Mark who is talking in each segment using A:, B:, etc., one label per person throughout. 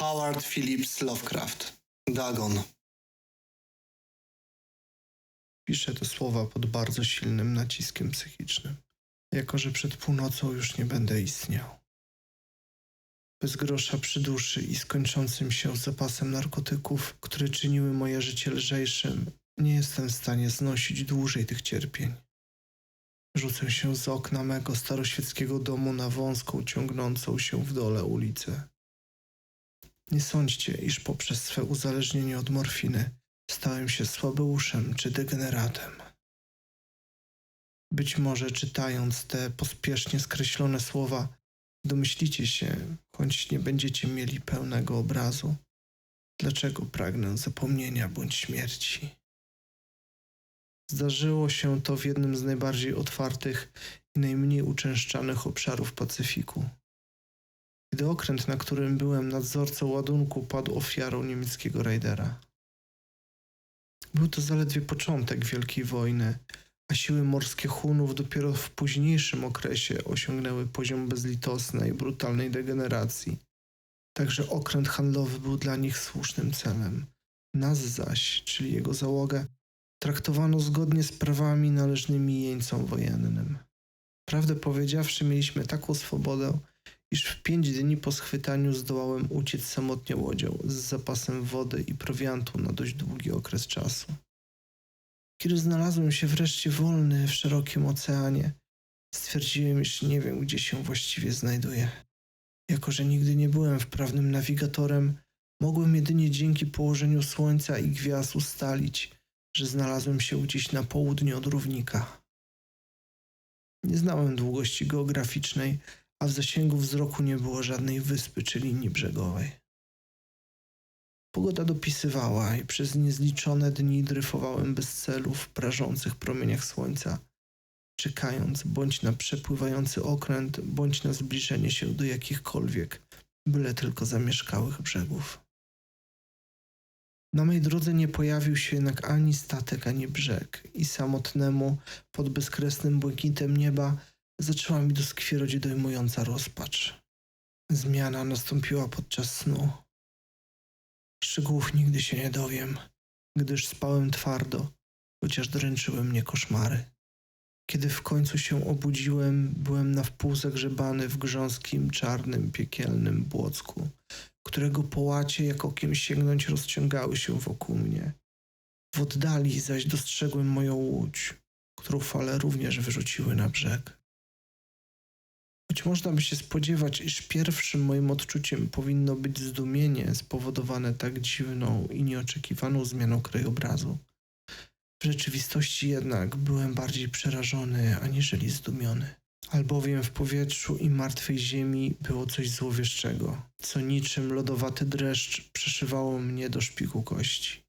A: Howard Phillips Lovecraft. Dagon.
B: Piszę te słowa pod bardzo silnym naciskiem psychicznym, jako że przed północą już nie będę istniał. Bez grosza przy duszy i skończącym się zapasem narkotyków, które czyniły moje życie lżejszym, nie jestem w stanie znosić dłużej tych cierpień. Rzucę się z okna mego staroświeckiego domu na wąską, ciągnącą się w dole ulicę. Nie sądźcie, iż poprzez swe uzależnienie od morfiny stałem się słabeuszem czy degeneratem. Być może czytając te pospiesznie skreślone słowa, domyślicie się, choć nie będziecie mieli pełnego obrazu, dlaczego pragnę zapomnienia bądź śmierci. Zdarzyło się to w jednym z najbardziej otwartych i najmniej uczęszczanych obszarów Pacyfiku. Gdy okręt, na którym byłem nadzorcą ładunku, padł ofiarą niemieckiego rajdera. Był to zaledwie początek Wielkiej Wojny, a siły morskie Hunów dopiero w późniejszym okresie osiągnęły poziom bezlitosnej, brutalnej degeneracji. Także okręt handlowy był dla nich słusznym celem. Nas zaś, czyli jego załogę, traktowano zgodnie z prawami należnymi jeńcom wojennym. Prawdę powiedziawszy, mieliśmy taką swobodę, iż w pięć dni po schwytaniu zdołałem uciec samotnie łodzią z zapasem wody i prowiantu na dość długi okres czasu. Kiedy znalazłem się wreszcie wolny w szerokim oceanie, stwierdziłem, iż nie wiem, gdzie się właściwie znajduję. Jako, że nigdy nie byłem wprawnym nawigatorem, mogłem jedynie dzięki położeniu słońca i gwiazd ustalić, że znalazłem się gdzieś na południe od równika. Nie znałem długości geograficznej, a w zasięgu wzroku nie było żadnej wyspy czy linii brzegowej. Pogoda dopisywała i przez niezliczone dni dryfowałem bez celu w prażących promieniach słońca, czekając bądź na przepływający okręt, bądź na zbliżenie się do jakichkolwiek, byle tylko zamieszkałych brzegów. Na mej drodze nie pojawił się jednak ani statek, ani brzeg i samotnemu, pod bezkresnym błękitem nieba zaczęła mi doskwierać dojmująca rozpacz. Zmiana nastąpiła podczas snu. Szczegółów nigdy się nie dowiem, gdyż spałem twardo, chociaż dręczyły mnie koszmary. Kiedy w końcu się obudziłem, byłem na wpół zagrzebany w grząskim, czarnym, piekielnym błocku, którego połacie jak okiem sięgnąć rozciągały się wokół mnie. W oddali zaś dostrzegłem moją łódź, którą fale również wyrzuciły na brzeg. Choć można by się spodziewać, iż pierwszym moim odczuciem powinno być zdumienie spowodowane tak dziwną i nieoczekiwaną zmianą krajobrazu. W rzeczywistości jednak byłem bardziej przerażony aniżeli zdumiony, albowiem w powietrzu i martwej ziemi było coś złowieszczego, co niczym lodowaty dreszcz przeszywało mnie do szpiku kości.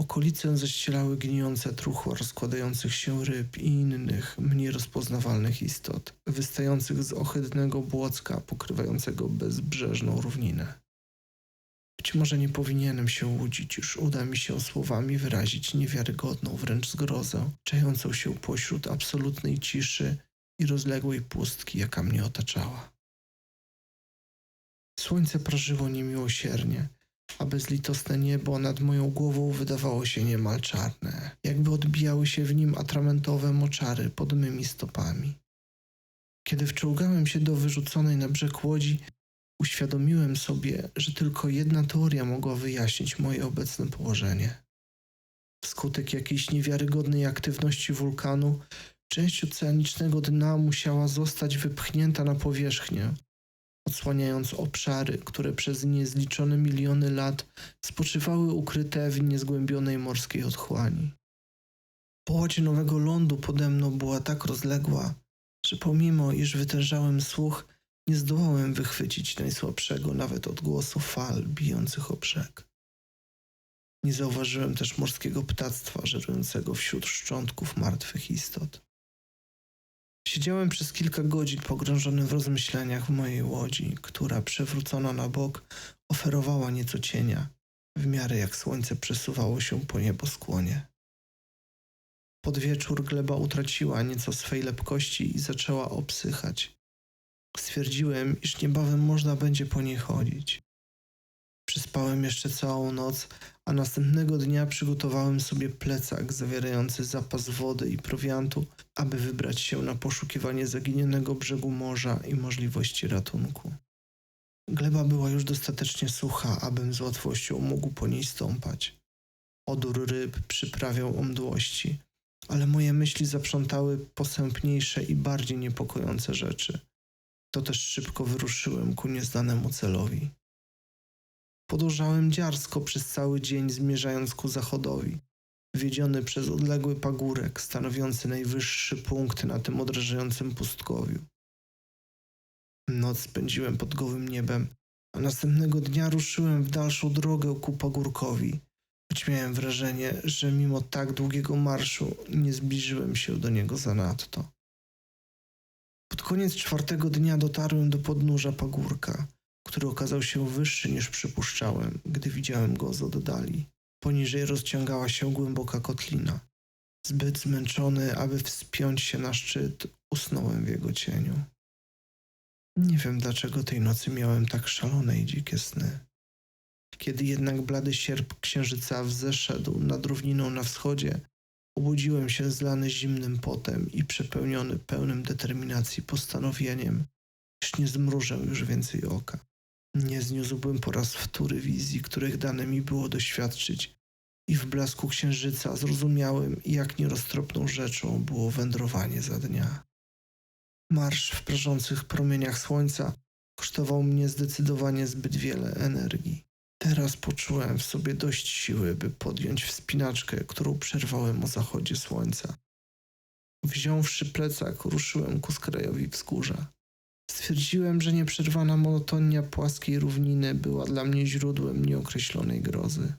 B: Okolicę zaścielały gnijące truchła rozkładających się ryb i innych, mniej rozpoznawalnych istot, wystających z ohydnego błocka pokrywającego bezbrzeżną równinę. Być może nie powinienem się łudzić, już uda mi się słowami wyrazić niewiarygodną wręcz zgrozę, czejącą się pośród absolutnej ciszy i rozległej pustki, jaka mnie otaczała. Słońce prażyło niemiłosiernie, a bezlitosne niebo nad moją głową wydawało się niemal czarne, jakby odbijały się w nim atramentowe moczary pod mymi stopami. Kiedy wczołgałem się do wyrzuconej na brzeg łodzi, uświadomiłem sobie, że tylko jedna teoria mogła wyjaśnić moje obecne położenie. Wskutek jakiejś niewiarygodnej aktywności wulkanu, część oceanicznego dna musiała zostać wypchnięta na powierzchnię, odsłaniając obszary, które przez niezliczone miliony lat spoczywały ukryte w niezgłębionej morskiej otchłani. Połać nowego lądu pode mną była tak rozległa, że pomimo iż wytężałem słuch, nie zdołałem wychwycić najsłabszego nawet odgłosu fal bijących o brzeg. Nie zauważyłem też morskiego ptactwa żerującego wśród szczątków martwych istot. Siedziałem przez kilka godzin pogrążony w rozmyśleniach w mojej łodzi, która przewrócona na bok oferowała nieco cienia, w miarę jak słońce przesuwało się po nieboskłonie. Pod wieczór gleba utraciła nieco swej lepkości i zaczęła obsychać. Stwierdziłem, iż niebawem można będzie po niej chodzić. Przespałem jeszcze całą noc, a następnego dnia przygotowałem sobie plecak zawierający zapas wody i prowiantu, aby wybrać się na poszukiwanie zaginionego brzegu morza i możliwości ratunku. Gleba była już dostatecznie sucha, abym z łatwością mógł po niej stąpać. Odór ryb przyprawiał o mdłości, ale moje myśli zaprzątały posępniejsze i bardziej niepokojące rzeczy. To też szybko wyruszyłem ku nieznanemu celowi. Podążałem dziarsko przez cały dzień, zmierzając ku zachodowi, wiedziony przez odległy pagórek, stanowiący najwyższy punkt na tym odrażającym pustkowiu. Noc spędziłem pod gołym niebem, a następnego dnia ruszyłem w dalszą drogę ku pagórkowi, choć miałem wrażenie, że mimo tak długiego marszu nie zbliżyłem się do niego zanadto. Pod koniec czwartego dnia dotarłem do podnóża pagórka, który okazał się wyższy niż przypuszczałem, gdy widziałem go z oddali. Poniżej rozciągała się głęboka kotlina. Zbyt zmęczony, aby wspiąć się na szczyt, usnąłem w jego cieniu. Nie wiem, dlaczego tej nocy miałem tak szalone i dzikie sny. Kiedy jednak blady sierp księżyca wzeszedł nad równiną na wschodzie, obudziłem się zlany zimnym potem i przepełniony pełnym determinacji postanowieniem, iż nie zmrużę już więcej oka. Nie zniósłbym po raz wtóry wizji, których dane mi było doświadczyć i w blasku księżyca zrozumiałem, jak nieroztropną rzeczą było wędrowanie za dnia. Marsz w prażących promieniach słońca kosztował mnie zdecydowanie zbyt wiele energii. Teraz poczułem w sobie dość siły, by podjąć wspinaczkę, którą przerwałem o zachodzie słońca. Wziąwszy plecak, ruszyłem ku skrajowi wzgórza. Stwierdziłem, że nieprzerwana monotonia płaskiej równiny była dla mnie źródłem nieokreślonej grozy.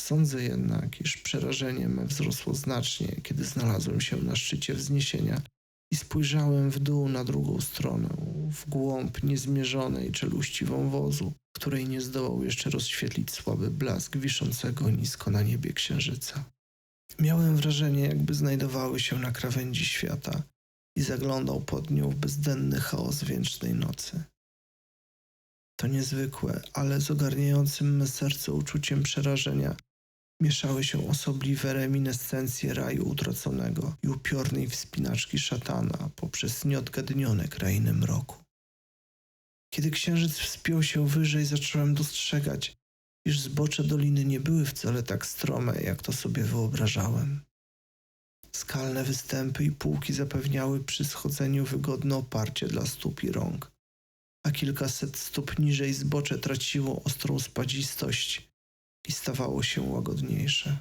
B: Sądzę jednak, iż przerażenie me wzrosło znacznie, kiedy znalazłem się na szczycie wzniesienia i spojrzałem w dół na drugą stronę, w głąb niezmierzonej czeluści wąwozu, której nie zdołał jeszcze rozświetlić słaby blask wiszącego nisko na niebie księżyca. Miałem wrażenie, jakby znajdowały się na krawędzi świata i zaglądał pod nią w bezdenny chaos wiecznej nocy. To niezwykłe, ale z ogarniającym me serce uczuciem przerażenia mieszały się osobliwe reminiscencje raju utraconego i upiornej wspinaczki szatana poprzez nieodgadnione krainy mroku. Kiedy księżyc wspiął się wyżej, zacząłem dostrzegać, iż zbocze doliny nie były wcale tak strome, jak to sobie wyobrażałem. Skalne występy i półki zapewniały przy schodzeniu wygodne oparcie dla stóp i rąk, a kilkaset stóp niżej zbocze traciło ostrą spadzistość i stawało się łagodniejsze.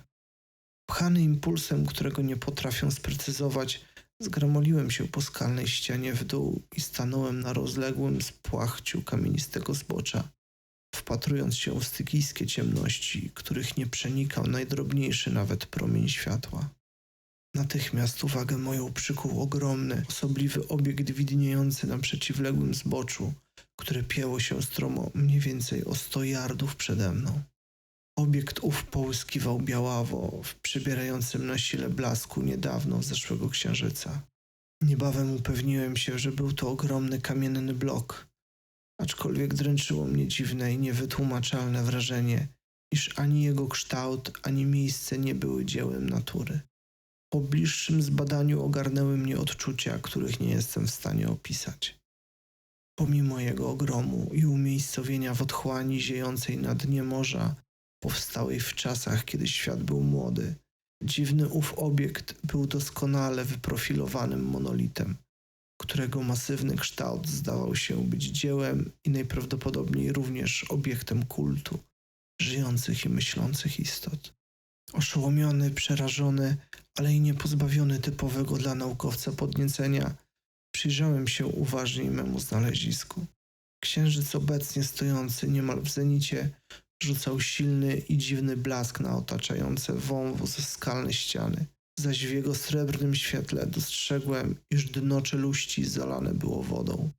B: Pchany impulsem, którego nie potrafię sprecyzować, zgramoliłem się po skalnej ścianie w dół i stanąłem na rozległym spłachciu kamienistego zbocza, wpatrując się w stygijskie ciemności, których nie przenikał najdrobniejszy nawet promień światła. Natychmiast uwagę moją przykuł ogromny, osobliwy obiekt widniejący na przeciwległym zboczu, które pięło się stromo mniej więcej o sto yardów przede mną. Obiekt ów połyskiwał białawo w przybierającym na sile blasku niedawno zeszłego księżyca. Niebawem upewniłem się, że był to ogromny kamienny blok, aczkolwiek dręczyło mnie dziwne i niewytłumaczalne wrażenie, iż ani jego kształt, ani miejsce nie były dziełem natury. Po bliższym zbadaniu ogarnęły mnie odczucia, których nie jestem w stanie opisać. Pomimo jego ogromu i umiejscowienia w otchłani ziejącej na dnie morza, powstałej w czasach, kiedy świat był młody, dziwny ów obiekt był doskonale wyprofilowanym monolitem, którego masywny kształt zdawał się być dziełem i najprawdopodobniej również obiektem kultu żyjących i myślących istot. Oszołomiony, przerażony, ale i nie pozbawiony typowego dla naukowca podniecenia, przyjrzałem się uważniej memu znalezisku. Księżyc obecnie stojący niemal w zenicie rzucał silny i dziwny blask na otaczające wąwóz skalne ściany. Zaś w jego srebrnym świetle dostrzegłem, iż dno czeluści zalane było wodą,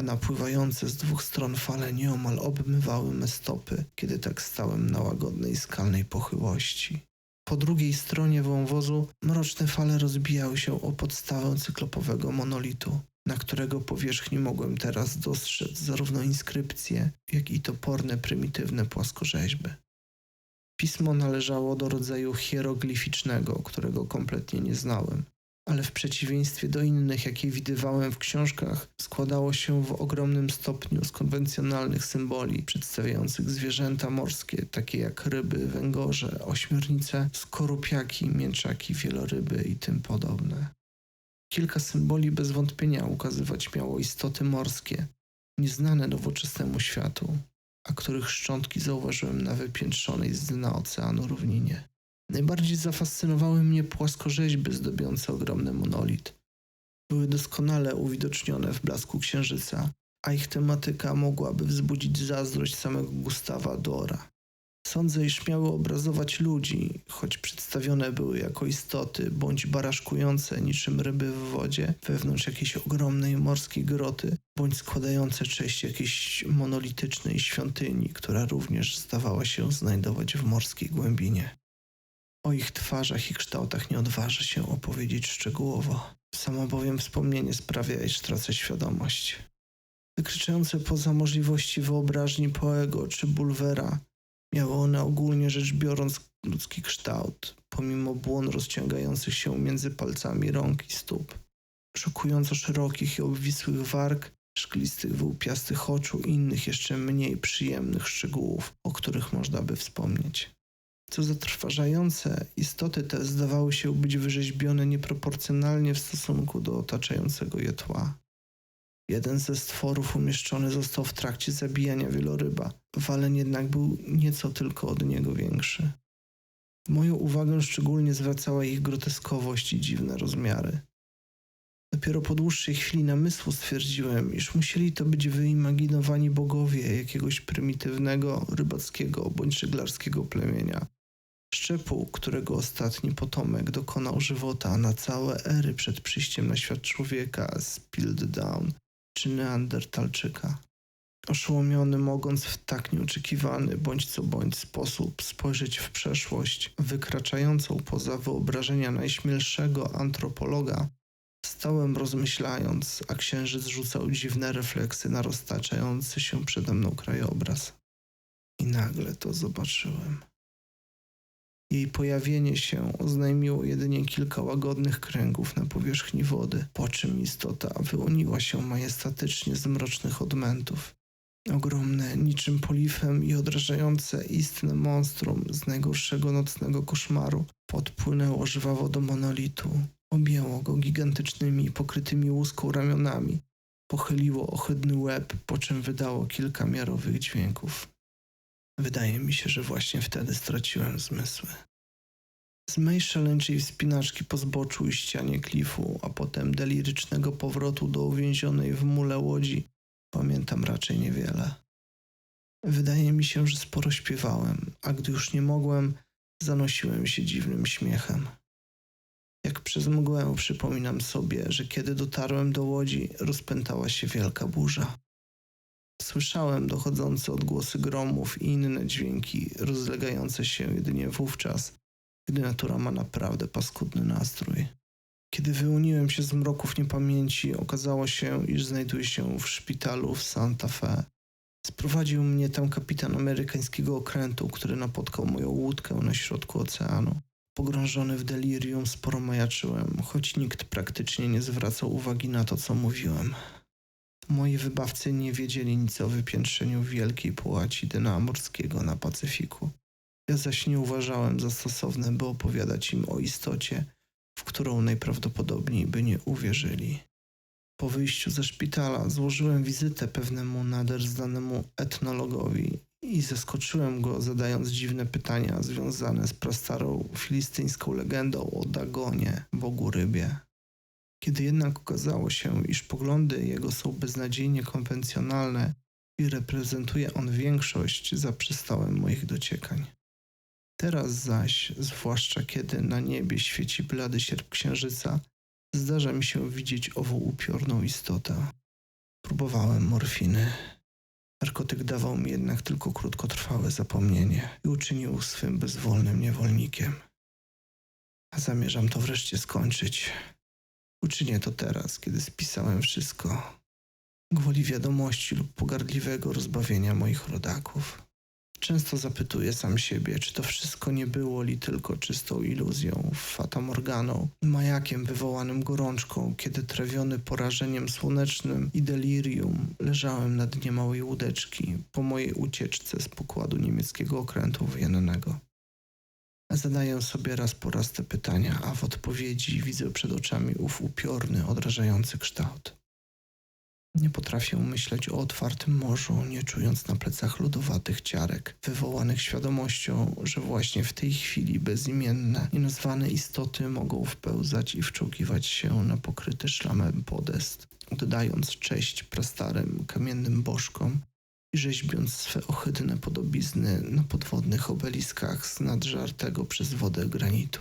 B: a napływające z dwóch stron fale nieomal obmywały me stopy, kiedy tak stałem na łagodnej skalnej pochyłości. Po drugiej stronie wąwozu mroczne fale rozbijały się o podstawę cyklopowego monolitu, na którego powierzchni mogłem teraz dostrzec zarówno inskrypcje, jak i toporne, prymitywne płaskorzeźby. Pismo należało do rodzaju hieroglificznego, którego kompletnie nie znałem, ale w przeciwieństwie do innych, jakie widywałem w książkach, składało się w ogromnym stopniu z konwencjonalnych symboli przedstawiających zwierzęta morskie, takie jak ryby, węgorze, ośmiornice, skorupiaki, mięczaki, wieloryby i tym podobne. Kilka symboli bez wątpienia ukazywać miało istoty morskie, nieznane nowoczesnemu światu, a których szczątki zauważyłem na wypiętrzonej z dna oceanu równinie. Najbardziej zafascynowały mnie płaskorzeźby zdobiące ogromny monolit. Były doskonale uwidocznione w blasku księżyca, a ich tematyka mogłaby wzbudzić zazdrość samego Gustawa Dora. Sądzę, iż miały obrazować ludzi, choć przedstawione były jako istoty bądź baraszkujące niczym ryby w wodzie wewnątrz jakiejś ogromnej morskiej groty, bądź składające cześć jakiejś monolitycznej świątyni, która również zdawała się znajdować w morskiej głębinie. O ich twarzach i kształtach nie odważę się opowiedzieć szczegółowo. Samo bowiem wspomnienie sprawia, iż tracę świadomość. Wykraczające poza możliwości wyobraźni Poego czy Bulwera, miały one ogólnie rzecz biorąc ludzki kształt, pomimo błon rozciągających się między palcami rąk i stóp. Szokująco szerokich i obwisłych warg, szklistych wyłupiastych oczu i innych jeszcze mniej przyjemnych szczegółów, o których można by wspomnieć. Co zatrważające, istoty te zdawały się być wyrzeźbione nieproporcjonalnie w stosunku do otaczającego je tła. Jeden ze stworów umieszczony został w trakcie zabijania wieloryba, walen jednak był nieco tylko od niego większy. Moją uwagę szczególnie zwracała ich groteskowość i dziwne rozmiary. Dopiero po dłuższej chwili namysłu stwierdziłem, iż musieli to być wyimaginowani bogowie jakiegoś prymitywnego, rybackiego bądź żeglarskiego plemienia, szczepu, którego ostatni potomek dokonał żywota na całe ery przed przyjściem na świat człowieka z Piltdown czy Neandertalczyka. Oszołomiony mogąc w tak nieoczekiwany bądź co bądź sposób spojrzeć w przeszłość, wykraczającą poza wyobrażenia najśmielszego antropologa, stałem rozmyślając, a księżyc rzucał dziwne refleksy na roztaczający się przede mną krajobraz. I nagle to zobaczyłem. Jej pojawienie się oznajmiło jedynie kilka łagodnych kręgów na powierzchni wody, po czym istota wyłoniła się majestatycznie z mrocznych odmętów. Ogromne, niczym polifem i odrażające istne monstrum z najgorszego nocnego koszmaru podpłynęło żwawo do monolitu. Objęło go gigantycznymi, pokrytymi łuską ramionami. Pochyliło ohydny łeb, po czym wydało kilka miarowych dźwięków. Wydaje mi się, że właśnie wtedy straciłem zmysły. Z mej szaleńczej wspinaczki po zboczu i ścianie klifu, a potem delirycznego powrotu do uwięzionej w mule łodzi, pamiętam raczej niewiele. Wydaje mi się, że sporo śpiewałem, a gdy już nie mogłem, zanosiłem się dziwnym śmiechem. Jak przez mgłę przypominam sobie, że kiedy dotarłem do łodzi, rozpętała się wielka burza. Słyszałem dochodzące odgłosy gromów i inne dźwięki, rozlegające się jedynie wówczas, gdy natura ma naprawdę paskudny nastrój. Kiedy wyłoniłem się z mroków niepamięci, okazało się, iż znajduję się w szpitalu w Santa Fe. Sprowadził mnie tam kapitan amerykańskiego okrętu, który napotkał moją łódkę na środku oceanu. Pogrążony w delirium sporo majaczyłem, choć nikt praktycznie nie zwracał uwagi na to, co mówiłem. Moi wybawcy nie wiedzieli nic o wypiętrzeniu wielkiej połaci dna morskiego na Pacyfiku. Ja zaś nie uważałem za stosowne, by opowiadać im o istocie, w którą najprawdopodobniej by nie uwierzyli. Po wyjściu ze szpitala złożyłem wizytę pewnemu nader znanemu etnologowi i zaskoczyłem go zadając dziwne pytania związane z prastarą filistyńską legendą o Dagonie, bogu rybie. Kiedy jednak okazało się, iż poglądy jego są beznadziejnie konwencjonalne i reprezentuje on większość, zaprzestałem moich dociekań. Teraz zaś, zwłaszcza kiedy na niebie świeci blady sierp księżyca, zdarza mi się widzieć ową upiorną istotę. Próbowałem morfiny. Narkotyk dawał mi jednak tylko krótkotrwałe zapomnienie i uczynił swym bezwolnym niewolnikiem. Zamierzam to wreszcie skończyć. Uczynię to teraz, kiedy spisałem wszystko, gwoli wiadomości lub pogardliwego rozbawienia moich rodaków. Często zapytuję sam siebie, czy to wszystko nie było li tylko czystą iluzją, fatamorganą, majakiem wywołanym gorączką, kiedy trawiony porażeniem słonecznym i delirium leżałem na dnie małej łódeczki po mojej ucieczce z pokładu niemieckiego okrętu wojennego. Zadaję sobie raz po raz te pytania, a w odpowiedzi widzę przed oczami ów upiorny, odrażający kształt. Nie potrafię myśleć o otwartym morzu, nie czując na plecach lodowatych ciarek, wywołanych świadomością, że właśnie w tej chwili bezimienne, nienazwane istoty mogą wpełzać i wczołgiwać się na pokryty szlamem podest, oddając cześć prastarym kamiennym bożkom i rzeźbiąc swe ohydne podobizny na podwodnych obeliskach z nadżartego przez wodę granitu.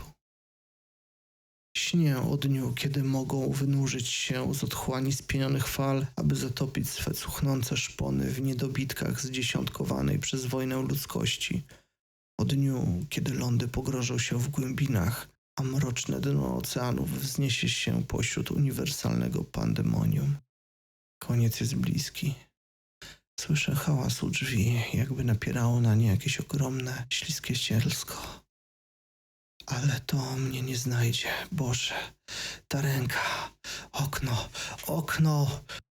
B: Śnię o dniu, kiedy mogą wynurzyć się z otchłani spienionych fal, aby zatopić swe cuchnące szpony w niedobitkach zdziesiątkowanej przez wojnę ludzkości. O dniu, kiedy lądy pogrożą się w głębinach, a mroczne dno oceanów wzniesie się pośród uniwersalnego pandemonium. Koniec jest bliski. Słyszę hałas u drzwi, jakby napierało na nie jakieś ogromne, śliskie cielsko. Ale to mnie nie znajdzie, Boże. Ta ręka, okno, okno.